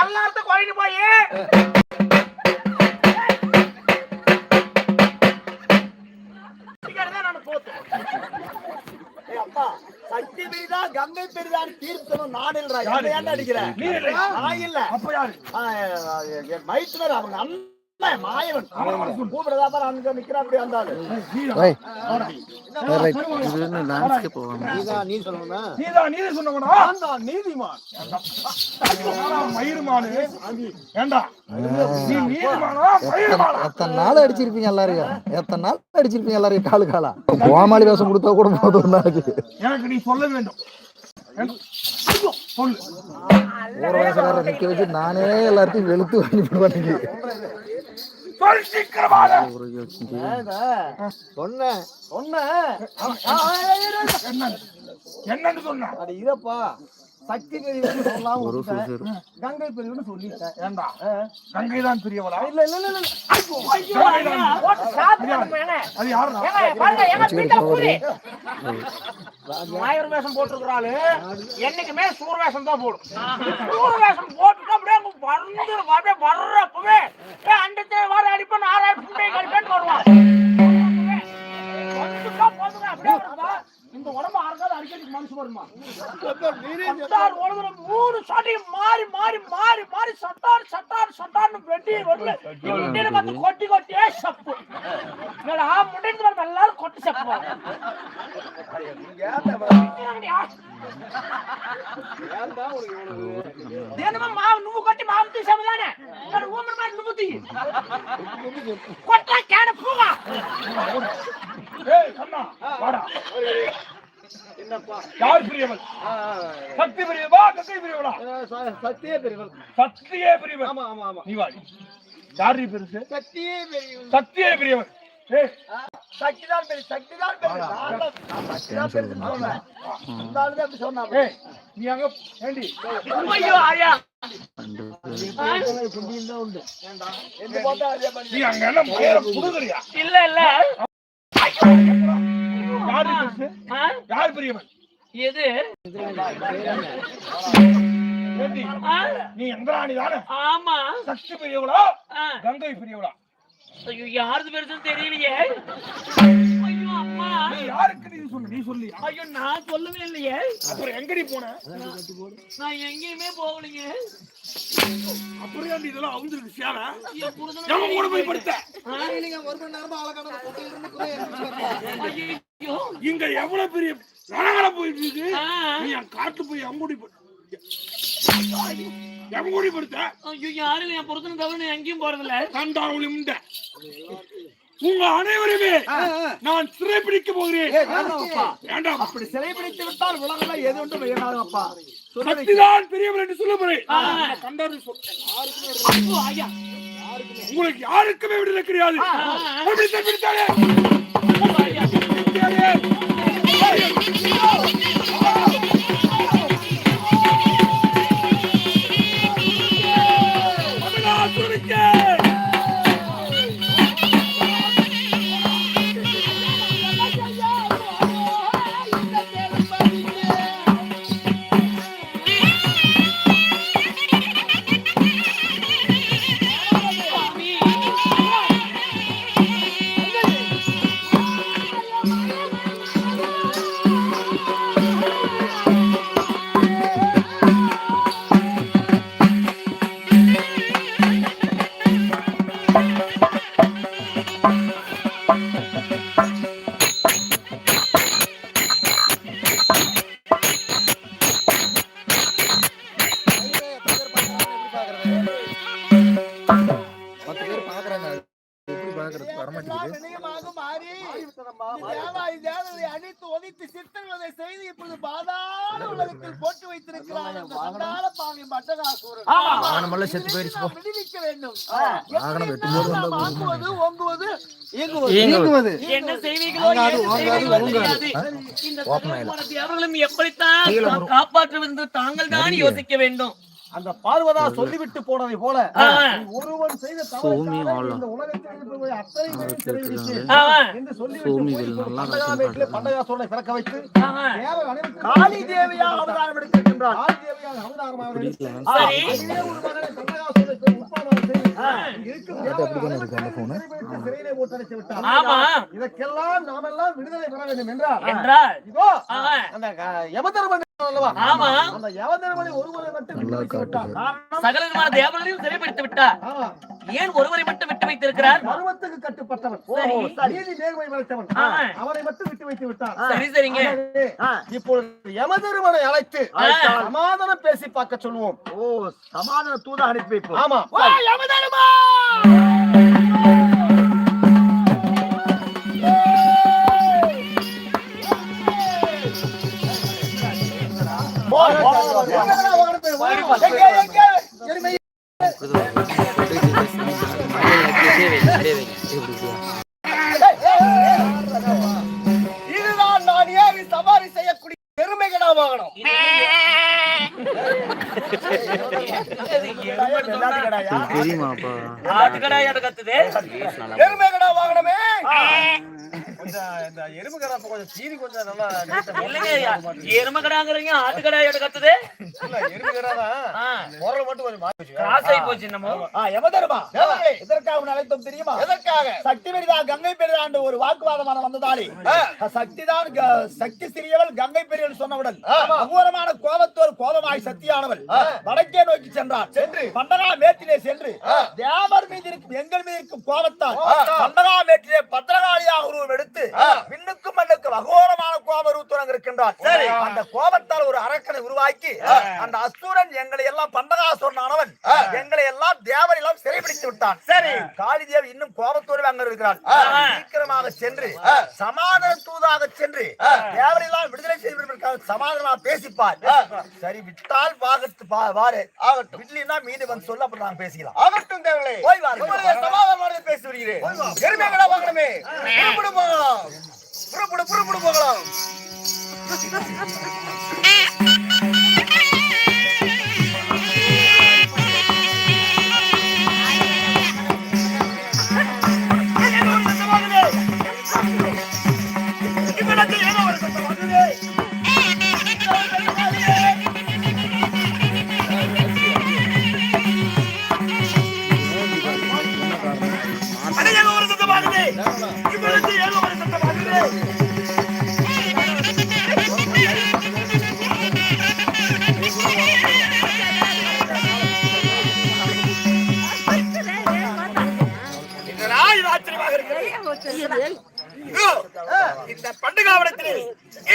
எல்லாத்தையும் குறைஞ்சு போய் சக்தி பெரிதா கங்கை பெரிதான் தீர்ப்பு சொல்லும் நான் இல்லடா என்ன ஏன்டா அடிக்கிற? நீ இல்லையா? நான் இல்ல. அப்ப யாரு? மைத்துனர் அவங்க அண்ணன் மாயவன். கூப்பிடுறதா பாரு அங்க நிக்கிறா அப்படி வந்தாரு நீதான் நீ சொல்லணும்னா? நீதான் நீதி சொன்னவனா நான் தான் நீதிமான். மயிருமானு? ஏண்டா? நீ நீதிமானா? மயிருமானா? எத்தனை நாள் அடிச்சிருப்பீங்க எல்லாரையும்? எத்தனை நாள் அடிச்சிருப்பீங்க எல்லாரையும் காலு காலா? கோமாளி வேஷம் கொடுத்தா கூட போதும் ஒரு நாளைக்கு எனக்கு நீ சொல்ல வேண்டும். நிக்க வச்சு நானே எல்லாத்தையும் வெளுத்து வாங்கி சீக்கிரமாக சொன்னேன் சொன்னேன் என்ன என்னன்னு சொன்ன அட இதப்பா சக்தி பெரியவன் சொல்லலாம் விட்டுட்டேன். கங்கை பெரியவன் சொல்லிட்டேன். ஏண்டா கங்கை தான் பெரியவளா? இல்ல இல்ல இல்ல அது யாருடா மாயர் வேஷம் போட்டிருக்கிறாளு என்னைக்குமே சூர வேஷம் தான் போடும். சூர வேஷம் போட்டுட்டு அப்படியே வந்து அப்படியே வர்றப்பவே அண்டத்தை வர அடிப்பேன் புண்டை மூணு சட்டையும் மாறி மாறி மாறி மாறி சட்டார் சட்டார் சட்டார்னு வெட்டி முண்டியில பார்த்து கொட்டி கொட்டியே சப்பு. என்னடா முண்டிட்டு வரணும் எல்லாரும் கொட்டி சப்பு. தினமும் மாவு நுவ்வு கொட்டி மாவு தீ சமதானே ஊமர் மாதிரி நுவ்வு தீ. கொட்டா கேன பூவா ஏய் கண்ணா வாடா. என்னப்பா யார் பெரியவள்? சக்தி பெரியவா கங்கை பெரியவளா. சக்தியே பெரியவள். ஆமா ஆமா ஆமா. நீ வாடி யார் நீ பெருசு? சக்தியே பெரியவன் சக்தியே பெரியவள். சக்திதான் பெரிய சக்திதான் பெரிய சக்திதான் பெரிய சொன்னேன். இந்த ஆளுதான் அப்படி சொன்னா ஏய் நீ அங்க ஏண்டி? ஐயோ ஆயா. நீ அங்க என்ன மயிர புடுங்கறியா இல்ல இல்ல. யார் பெரியவள் எது? நீ எந்திராணி தானே? ஆமா. சக்தி பெரியவளா. கங்கை பெரியவளா? ஐயோ யாருது பெருசுன்னு தெரியலையே. ஐயோ அம்மா. நீ யாருக்கு நீ சொல்லு? நீ சொல்லியா ஐயோ நான் சொல்லவே இல்லையே. அப்புறம் எங்கடி போன? நான் எங்கேயுமே போகலைங்க அப்புறம் ஏன்டி இதெல்லாம் அவுந்துருக்கு சேர எவன் கூட போய் படுத்த? ஒரு மணி நேரமா இருந்து. ஐயோ இங்க எவ்வளவு பெரிய ரணகல போயிட்டு இருக்கு. நீ என் காட்டு போய் எம்பூடி எம்பூடி படுத்த. ஐயோ யாரும் என் புருஷனை தவிர நான் எங்கேயும் போறதில்ல. கண்டாவுளி முண்ட. உங்க அனைவருமே நான் சிறைப்பிடிக்க போகிறேன். வேண்டாம்ப்பா. வேண்டாம் அப்படி சிலை பிடித்து விட்டால் உலகம்ல எது ஒன்றும் வேணாதப்பா சக்திதான் பெரியவர் என்று சொல்ல போறேன். கண்டாரு உங்களுக்கு யாருக்குமே விடுதலை கிடையாது. பிடித்த பிடித்தாலே வாகனமெல்லாம் செத்து போயிடுச்சு போ. வாகனம் வந்தா ஓங்குவது இயங்குவது. என்ன தேவர்களும் எப்படித்தான். காப்பாற்றுவது தாங்கள் தான். யோசிக்க வேண்டும். அந்த பார்வதா சொல்லிவிட்டு போனதை போல ஒருவன் செய்த சோமி தவறுக்காக. இந்த உலகத்தில் அத்தனை பேரும் சிறைபிடித்து ஆ. என்று சொல்லிவிட்டு. பண்டகாசுரனை பிறக்க வைத்து காளி தேவியா அவதாரம் எடுக்கின்றான் காளி தேவியாக ஒரு மகனை செய்து, இருக்கும் சிறையிலே. ஆமா. இதற்கெல்லாம் நாமெல்லாம் விடுதலை பெற வேண்டும் என்றால் என்றால் இதோ. அந்த யமதர்மன் அல்லவா ஆமா. அந்த யமதர்மனை ஒருவரை மட்டும் விட்டு நல்லா வைத்து விட்டார். காட்டுது. சகல விதமான தேவர்களையும் சிறைப்படுத்தி விட்டார். ஏன் ஒருவரை மட்டும் விட்டு வைத்திருக்கிறார் பருவத்துக்கு கட்டுப்பட்டவன் சரி. நீதி நேர்மை வளர்த்தவன் ஆ. அவனை மட்டும் விட்டு வைத்து விட்டார் சரி சரிங்க இப்பொழுது யமதர்மனை அழைத்து. சமாதானம் பேசி பார்க்க சொல்லுவோம் ஓ சமாதான தூத அனுப்பி வைப்போம் ஆமா யமதர்மா! இதுதான் நான் ஏறி சவாரி செய்யக்கூடிய பெருமைகடா வாகனம். தெரியுமாப்பா? ஆட்டுக்கடா என்கிட்ட கத்துது. பெருமைகடா வாகனமே. இந்த எறும்பு கடை கொஞ்சம் சீனி கொஞ்சம் நல்லா இல்லைங்க எரும கடாங்கிறீங்க ஆட்டுக்கடா என்கிட்ட கத்துது? இல்ல, எறும்பு கடை தான். ஆ, குரல் மட்டும் கொஞ்சம் மாறி போச்சு. கிராஸ் ஆகி போச்சு என்னமோ. ஆ, யமதர்மா எதற்காக உன்னை அழைத்தோம் தெரியுமா? எதற்காக? சக்தி பெரிதா கங்கை பெரிதாண்டு ஒரு வாக்குவாதமான வந்ததாலே. சக்தி தான் சக்தி சிறியவள் கங்கை பெரியவள் சொன்னவுடன் அகோரமான கோபத்தோடு கோபமாய் சக்தியானவள் வடக்கே நோக்கி சென்றார். சென்று. பண்டகா மேட்டிலே சென்று. தேவர் மீது இருக்கும் எங்கள் மீது இருக்கும் கோபத்தால் பண்டகா மேட்டிலே பத்திரகாளியாக உருவம் எடுத்து விண்ணுக்கும் மண்ணுக்கும் அகோரமான கோப உருவத்துடன் இருக்கின்றார். சரி. அந்த கோபத்தால் ஒரு அரக்கனை உருவாக்கி அந்த அசுரன் எங்களை எல்லாம் பண்டகாசுரனானவன் எங்களை எல்லாம் தேவர் எல்லாம் சிறைபிடித்து விட்டான். சரி. காளிதேவி இன்னும் கோபத்தோடு அங்க இருக்கிறார். சீக்கிரமாக சென்று சமாதான தூதாக சென்று தேவர் எல்லாம் விடுதலை செய்வதற்காக சமாதானமா பேசிப்பார். சரி விட்டால் வாகத்து வாரு. ஆகட்டும். இல்லைன்னா மீது வந்து சொல்ல அப்புறம் நாங்க பேசிக்கலாம். ஆகட்டும் தேவர்களே. போய் வாருங்க. சமாதானமாக பேசி வருகிறேன். எருமைகளா வாங்கணுமே. புறப்படு போகலாம் புறப்படு புறப்படு போகலாம் No, no.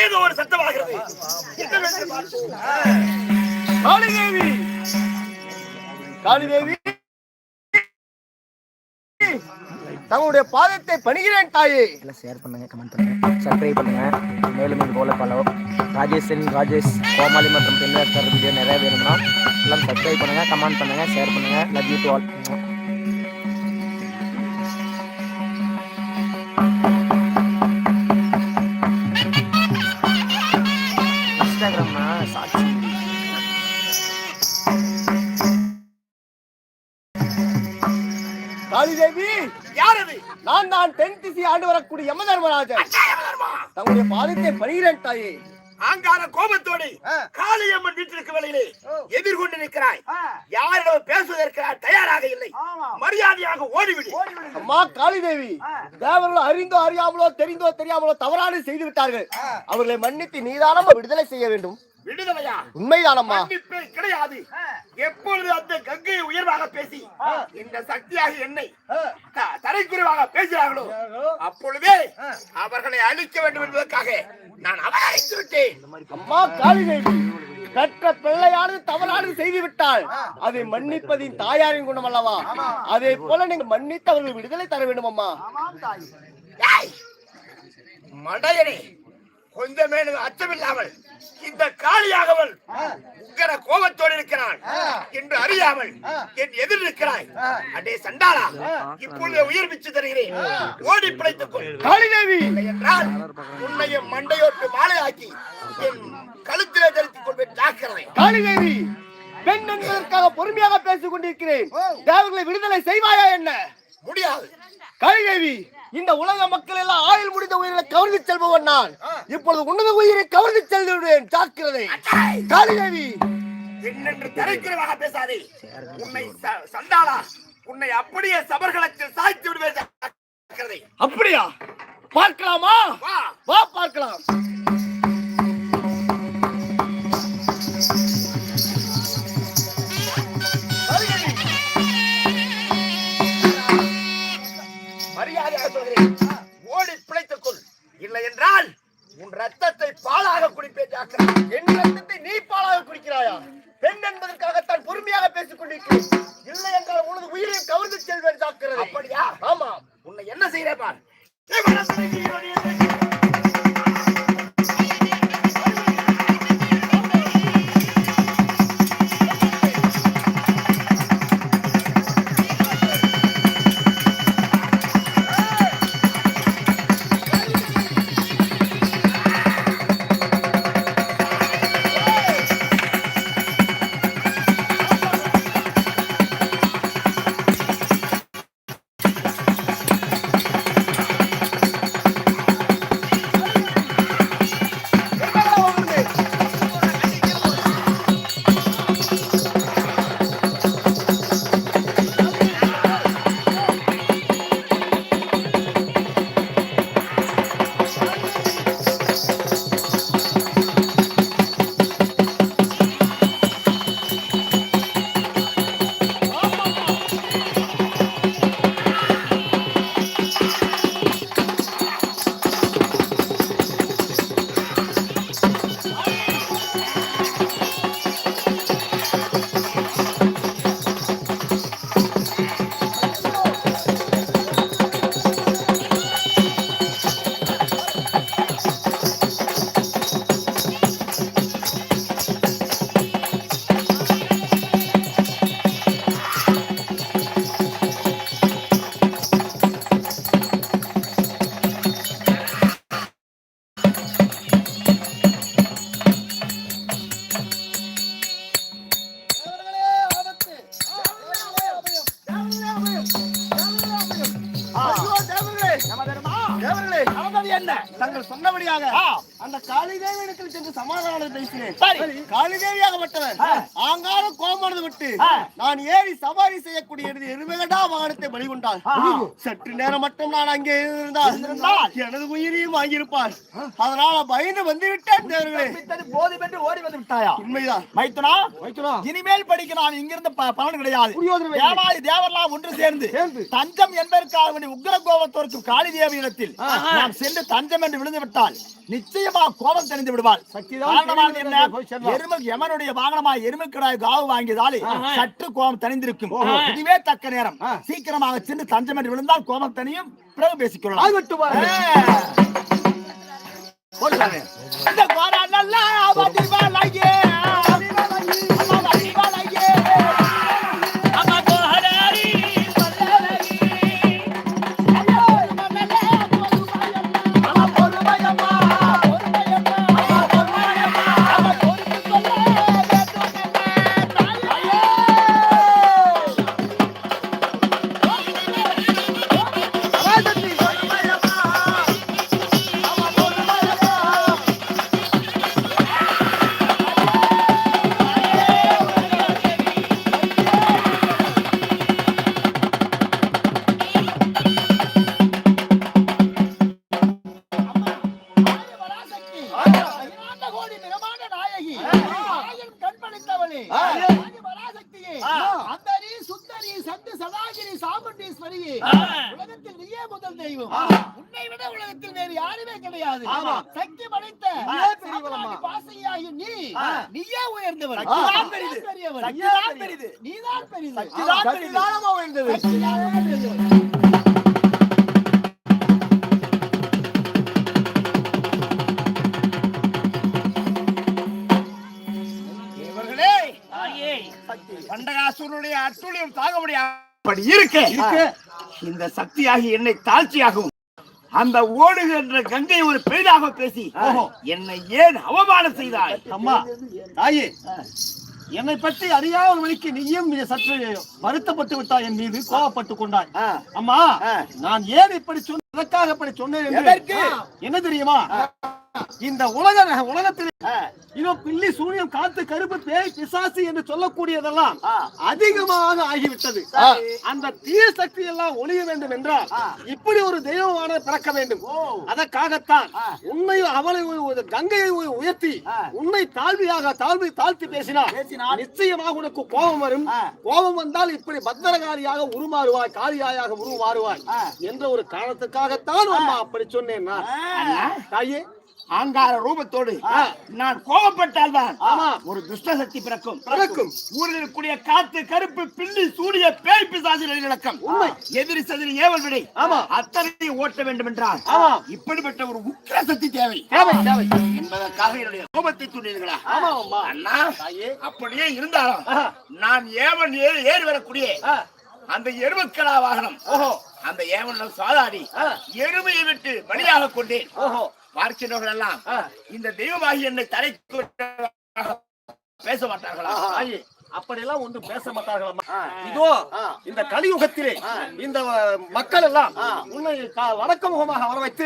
ஏதோ ஒரு சத்தமாகிறது. காளிதேவி! காளிதேவி! தங்களுடைய பாதத்தை பணிகிறேன் தாயே. எல்லாம் ஷேர் பண்ணுங்க கமெண்ட் பண்ணுங்க சப்ஸ்கிரைப் பண்ணுங்க. மேலும் இது போல பல ராஜேஷன் ராஜேஷ் கோமாளி மற்றும் பெண்ணாஸ்கர் வீடியோ நிறைய வேணும்னா எல்லாம் சப்ஸ்கிரைப் பண்ணுங்க கமெண்ட் பண்ணுங்க ஷேர் பண்ணுங்க. லவ் யூ டு ஆல் தான் தென் திசை ஆண்டு வரக்கூடிய யம தர்மராஜன். தங்களுடைய பாதத்தை பணிகிறேன் தாயே. ஆங்கார கோபத்தோடு காளியம்மன் வீட்டிற்கு வெளியிலே எதிர்கொண்டு நிற்கிறாய். யாரிடம் பேசுவதற்கு தயாராக இல்லை. மரியாதையாக ஓடிவிடு. அம்மா காளிதேவி தேவர்கள் அறிந்தோ அறியாமலோ தெரிந்தோ தெரியாமலோ தவறான செய்து விட்டார்கள். அவர்களை மன்னித்து நீதானம் விடுதலை செய்ய வேண்டும். விடுதலையா? உண்மைதானம்மா. மன்னிப்பே கிடையாது. எப்பொழுது அந்த கங்கையை உயர்வாக பேசி இந்த சக்தியாக என்னை த- தரைக்குறைவாக பேசுகிறார்களோ? அப்பொழுதே அவர்களை அழிக்க வேண்டும் என்பதற்காக நான் அவகரித்து விட்டேன். அம்மா காளிதேவி பெற்ற பிள்ளையானது தவறானது செய்து விட்டால் அதை மன்னிப்பதின் தாயாரின் குணம் அல்லவா? அதே போல நீங்க மன்னித்து அவர்கள் விடுதலை தர வேண்டும் அம்மா! மடையனே! கொஞ்சமேனு அச்சமில்லாமல் இந்த காளியாகவள் உக்கர கோபத்தோடு இருக்கிறாள் என்று அறியாமல் என் எதிர் இருக்கிறாய். அடே சண்டாளா இப்பொழுது உயிர் பிச்சு தருகிறேன். ஓடி பிழைத்துக் கொள் காளிதேவி! என்றால் உன்னைய மண்டையோட்டு மாலையாக்கி என் கழுத்திலே தரித்துக் கொள்வேன். ஜாக்கிரதை. காளிதேவி பெண் என்பதற்காக பொறுமையாக பேசிக் கொண்டிருக்கிறேன். தேவர்களை விடுதலை செய்வாயா என்ன? முடியாது. கலிதேவி இந்த உலக மக்கள் எல்லாம் ஆயுள் முடிந்த உயிரை கவர்ந்து செல்பவன் நான். இப்பொழுது உன்னத உயிரை கவர்ந்து செல்லுவேன் ஜாக்கிரதை. காளிதேவி. என்னென்று தரைக்குறைவாக பேசாதே. உன்னை சண்டாளா உன்னை அப்படியே சபர்களத்தில் சாய்த்து விடுவேன். அப்படியா? பார்க்கலாமா? வா பார்க்கலாம். என்ன தங்கள் சொன்னபடியாக அந்த காளிதேவியிடத்தில் சென்று சமாதானம் பேசினேன். காளிதேவியாகப்பட்டவர் ஆங்கார கோமானது விட்டு நான் ஏறி சவாரி செய்யக்கூடிய எனது எருமைகடா வாகனத்தை பலிகொண்டார் சற்று நேரம் மட்டும் நான் அங்கே இருந்தால் எனது உயிரையும் வாங்கியிருப்பார் அதனால பயந்து வந்து விட்டேன் தேவர்களே போதும் என்று ஓடி வந்து விட்டாயா? உண்மைதான். மைத்துனா இனிமேல் படிக்க நான் இங்கிருந்து பலன் கிடையாது. தேவர்லாம் ஒன்று சேர்ந்து தஞ்சம் என்பதற்காக உக்கிர கோபத்தோருக்கு காளி தேவியிடத்தில் நாம் சென்று தஞ்சம் என்று விழுந்து விட்டால் நிச்சயமா கோபம் தெரிந்து விடுவாள். காரணமானது என்ன? எருமை யமனுடைய வாகனமாக எருமைக்கிடாய் காவு வாங்கியதாலே சற்று கோபம் தணிந்திருக்கும். இதுவே தக்க நேரம். சீக்கிரமாக சென்று தஞ்சம் என்று விழுந்தால் கோபம் தனியும் பிறகு பேசிக்கொள்ளலாம். முடியாது அப்படி இருக்க இந்த சக்தியாகி என்னை தாழ்ச்சியாகும் அந்த ஓடுகின்ற கங்கை ஒரு பெரிதாக பேசி என்னை ஏன் அவமானம் செய்தாய் அம்மா தாயே என்னை பற்றி அறியாத வழிக்கு நீயும் சற்று வருத்தப்பட்டு விட்டாய் என் மீது கோவப்பட்டு கொண்டாய். அம்மா. நான் ஏன் இப்படி சொன்ன இப்படி சொன்னேன்? என்ன தெரியுமா இந்த உலக உலகத்தில். இதோ பில்லி சூனியம் காத்து கருப்பு பேய் பிசாசு என்று சொல்லக்கூடியதெல்லாம். அதிகமாக ஆகிவிட்டது. அந்த தீய சக்தி எல்லாம் ஒழிய வேண்டும் என்றால். இப்படி ஒரு தெய்வமான பிறக்க வேண்டும். அதற்காகத்தான் ஆ. உன்னை அவளை கங்கையை உயர்த்தி. உன்னை தாழ்வியாக தாழ்வி தாழ்த்தி பேசினார் நிச்சயமாக உனக்கு கோபம் வரும். கோபம் வந்தால் இப்படி பத்திரகாரியாக உருமாறுவாய் காளியாயாக உருமாறுவாய். என்ற ஒரு காரணத்துக்காகத்தான் அம்மா அப்படி சொன்னேன். தாயே ஆங்கார ரூபத்தோடு. நான் கோபப்பட்டால் தான் ஆமா. ஒரு துஷ்ட சக்தி பிறக்கும் பிறக்கும். ஊரில் இருக்கக்கூடிய காத்து கருப்பு பில்லி சூரிய பேய் பிசாசு நிலக்கம் உண்மை. எதிரி சதிரி ஏவல் விடை ஆமா. அத்தனை ஓட்ட வேண்டும் என்றால். இப்படிப்பட்ட ஒரு உக்கிர சக்தி தேவை தேவை தேவை என்பதற்காக என்னுடைய கோபத்தை தூண்டினீர்களா ஆமா அம்மா அண்ணா அப்படியே இருந்தாலும். நான் ஏவன் ஏறி வரக்கூடிய. அந்த எருமக்கடா வாகனம் ஓஹோ அந்த ஏவனில் சாதாடி. எருமையை விட்டு பலியாக கொண்டேன் ஓஹோ பார்க்கிறவர்கள் எல்லாம். இந்த தெய்வமாகி என்னை தலைக்கு பேச மாட்டார்களா அப்படியெல்லாம் ஒன்றும் பேச மாட்டார்கள். இதோ இந்த கலியுகத்திலே இந்த மக்கள் எல்லாம் உன்னை கா- வணக்க முகமாக வர வைத்து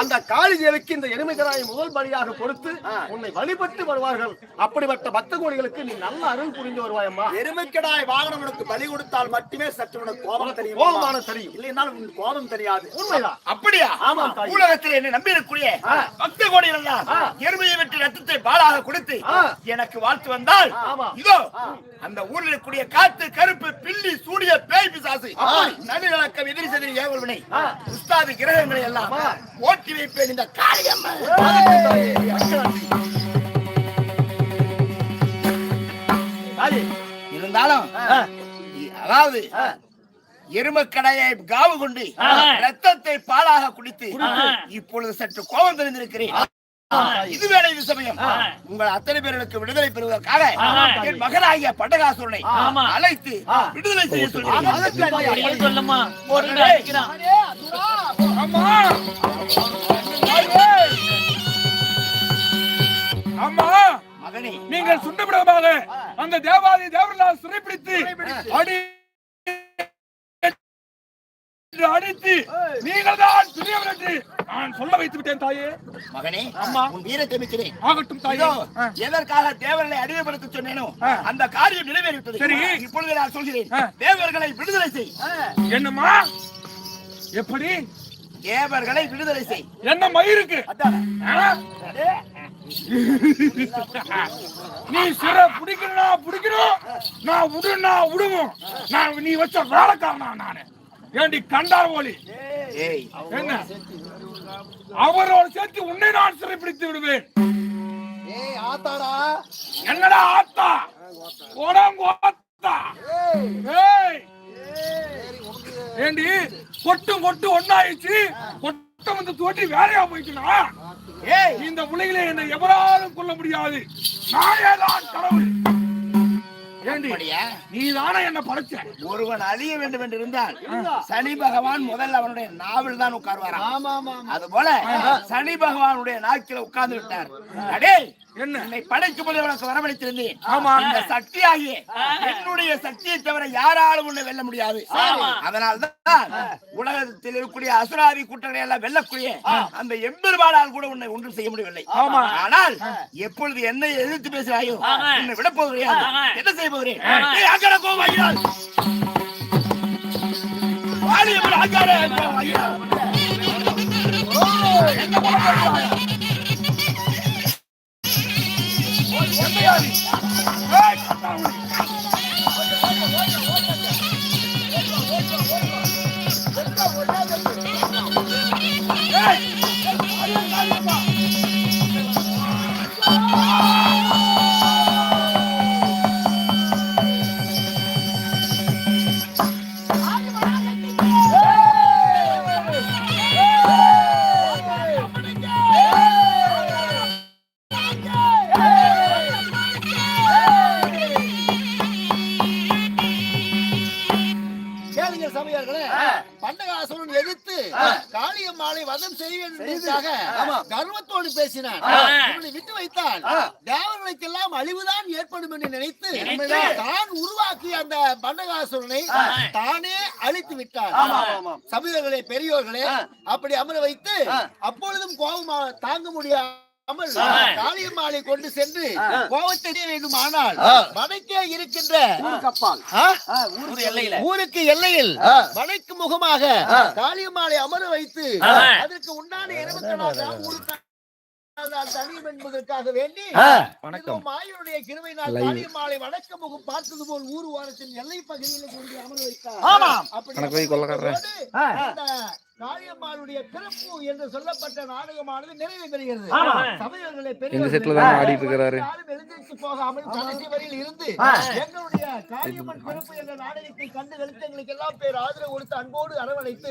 அந்த காளி தேவிக்கு இந்த எருமைகளாய் முதல் பலியாக கொடுத்து உன்னை வழிபட்டு வருவார்கள். அப்படிப்பட்ட பக்த கோடிகளுக்கு நீ நல்ல அருள் புரிந்து வருவாய் அம்மா எருமைக்கடாய் வாகனம் உனக்கு பலி கொடுத்தால் மட்டுமே சற்று உனக்கு கோபம் தெரியும்? கோபமான தெரியும். இல்லைன்னா உனக்கு கோபம் தெரியாது. உண்மைதான். அப்படியா? தாயே. உலகத்தில் என்னை நம்பி இருக்கக்கூடிய பக்த கோடிகள் எல்லாம் எருமையை ரத்தத்தை பாலாக கொடுத்து. எனக்கு வாழ்த்து வந்தால். இதோ அந்த ஊரில் இருக்கக்கூடிய காத்து கருப்பு பில்லி சூடிய பேய் பிசாசு நடுநடக்கம் எதிரி சதிரி ஏவல்வினை உஸ்தாது கிரகங்களை எல்லாம் ஓட்டி வைப்பேன் இந்த தாயே இருந்தாலும் அதாவது எருமக்கடையை காவு கொண்டு ரத்தத்தை பாலாக குடித்து இப்பொழுது சற்று கோபம் தெரிந்திருக்கிறேன். இது வேலை இது சமயம். உங்கள் அத்தனை பேர்களுக்கு விடுதலை பெறுவதற்காக என் மகனாகிய பட்டகாசுரனை அழைத்து விடுதலை செய்ய மகனே. நீங்கள் சுண்டபிடமாக அந்த தேவாதி தேவர்களால் சிறைப்பிடித்து. அடி என்று அடித்து நீங்கள் என்று நான் சொல்ல வைத்து விட்டேன் தாயே. மகனே அம்மா. உன் வீரத்தை மிக்கிறேன் ஆகட்டும் தாயே. எதற்காக தேவர்களை அடிமைப்படுத்த சொன்னேனோ அந்த காரியம் நிறைவேறிவிட்டது. சரி. இப்பொழுது நான் சொல்கிறேன். தேவர்களை விடுதலை செய். என்னம்மா? எப்படி? தேவர்களை விடுதலை செய். என்ன மயிருக்கு? நீ சிற பிடிக்கணும்னா பிடிக்கணும். நான் விடுனா விடுவோம் நான் நீ வச்ச வேலைக்காரனா நானு. ஏண்டி கண்டார் ஓலி ஏய். என்ன? அவரோடு சேர்த்து உன்னை நான் சிறைப்பிடித்து விடுவேன். என்னடா ஆத்தா? உடங்கோத்தா ஏய். ஏண்டி கொட்டும் கொட்டு ஒண்ணாயிடுச்சு கொட்டை வந்து தோட்டி வேலையா ஏய். இந்த உலகிலே என்னை எவராலும் கொல்ல முடியாது. நானே தான் கடவுள். ஏண்டி? அப்படியா? நீ தானே என்ன படைச்ச ஒருவன் அழிய வேண்டும் என்று இருந்தால் சனி பகவான் முதல்ல அவனுடைய நாவில் தான் உட்கார்வாராம். ஆமா ஆமா அது போல சனி பகவானுடைய நாக்கில உட்கார்ந்து விட்டார். அடே என்ன? என்னை படைக்கும் போது உனக்கு வரவழைத்திருந்தேன். ஆமா. இந்த சக்தி ஆகிய என்னுடைய சக்தியை தவிர யாராலும் உன்னை வெல்ல முடியாது. அதனால் தான் உலகத்தில் இருக்கக்கூடிய அசுராதி கூட்டங்களை எல்லாம் வெல்லக்கூடிய அந்த எம்பெருமானால் கூட உன்னை ஒன்றும் செய்ய முடியவில்லை. ஆமா. ஆனால் எப்பொழுது என்னை எதிர்த்து பேசுகிறாயோ உன்னை விட போகிறேன். என்ன செய்ய போகிறேன்? கோவம் ஐயா வாலியம்மன் ஐயா பண்டகாசுரனை தானே அழித்து விட்டார். சபையர்களே பெரியோர்களே அப்படி அமர வைத்து அப்பொழுதும் கோபம் தாங்க முடியாமல் காளியம்மாளை கொண்டு சென்று கோபத்தை அடைய வேண்டுமானால் வடக்கே இருக்கின்ற? ஊருக்கு எல்லையில். வடக்கு முகமாக காளியம்மாளை அமர வைத்து அதற்கு உண்டான இருபத்தி தனியும் என்பதற்காக வேண்டி வணக்கம். மாயனுடைய கிருபையினால் காளியம்மாளை வடக்கு முகம் பார்த்தது போல் ஊர் வாரத்தின் எல்லை பகுதியில் கொண்டு அமர வைத்தார் ஆமாம். அப்படி காளியம்மாளுடைய பிறப்பு என்று சொல்லப்பட்ட நாடகமானது நிறைவு பெறுகிறது. சபையோர்களே எழுந்திருச்சு போகாமல் கடைசி வரையில் இருந்து எங்களுடைய காளியம்மன் பிறப்பு என்ற நாடகத்தை கண்டு கழித்து எங்களுக்கு எல்லாம் பேர் ஆதரவு கொடுத்து அன்போடு அரவணைத்து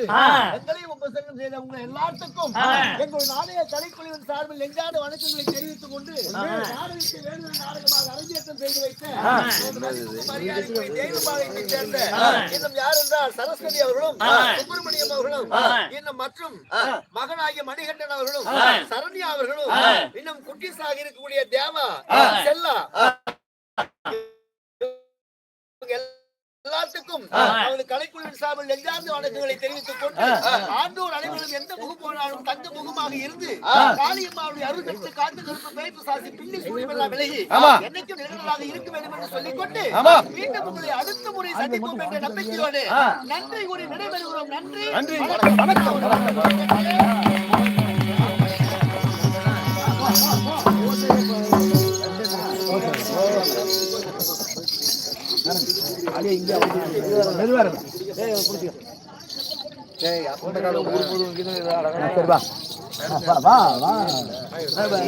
எங்களையும் உபசங்கம் செய்த உங்க எல்லாத்துக்கும் எங்கள் நாடக கலைக்குழுவின் சார்பில் நெஞ்சாத வணக்கங்களை தெரிவித்துக் கொண்டு நாடகத்தை வேண்டுதல் நாடகமாக அரங்கேற்றம் செய்து வைத்த தெய்வபாளையத்தைச் சேர்ந்த இன்னும் யார் என்றால் சரஸ்வதி அவர்களும் சுப்பிரமணியம் அவர்களும் இன்னும் மற்றும் மகனாகிய மணிகண்டன் அவர்களும் சரண்யா அவர்களும் இன்னும் குட்டிஸாக இருக்கக்கூடிய தேவா செல்லா எல்லாத்துக்கும் அவர்கள் கலைக்குழுவின் சார்பில் நெஞ்சார்ந்த வணக்கங்களை தெரிவித்துக் கொண்டு ஆண்டோர் அனைவரும் எந்த முகம் போனாலும் தங்க முகமாக இருந்து காளியம்மாவுடைய அருள் பெற்று காத்து கருப்பு பேய்ப்பு சாசி பின்னி சூரியமெல்லாம் விலகி என்னைக்கும் நிழலாக இருக்க வேண்டும் என்று சொல்லிக்கொண்டு மீண்டும் உங்களை அடுத்த முறை சந்திப்போம் என்ற நம்பிக்கையோடு நன்றி கூறி விடைபெறுகிறோம். நன்றி. வணக்கம்.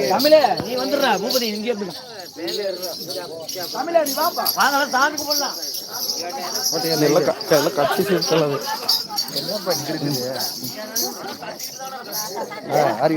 தமிழே நீ வந்துடுற பூபதி இங்கே இருந்து தமிழே நீ வாப்பா வாங்க சாமி கும்பிடலாம் கட்டி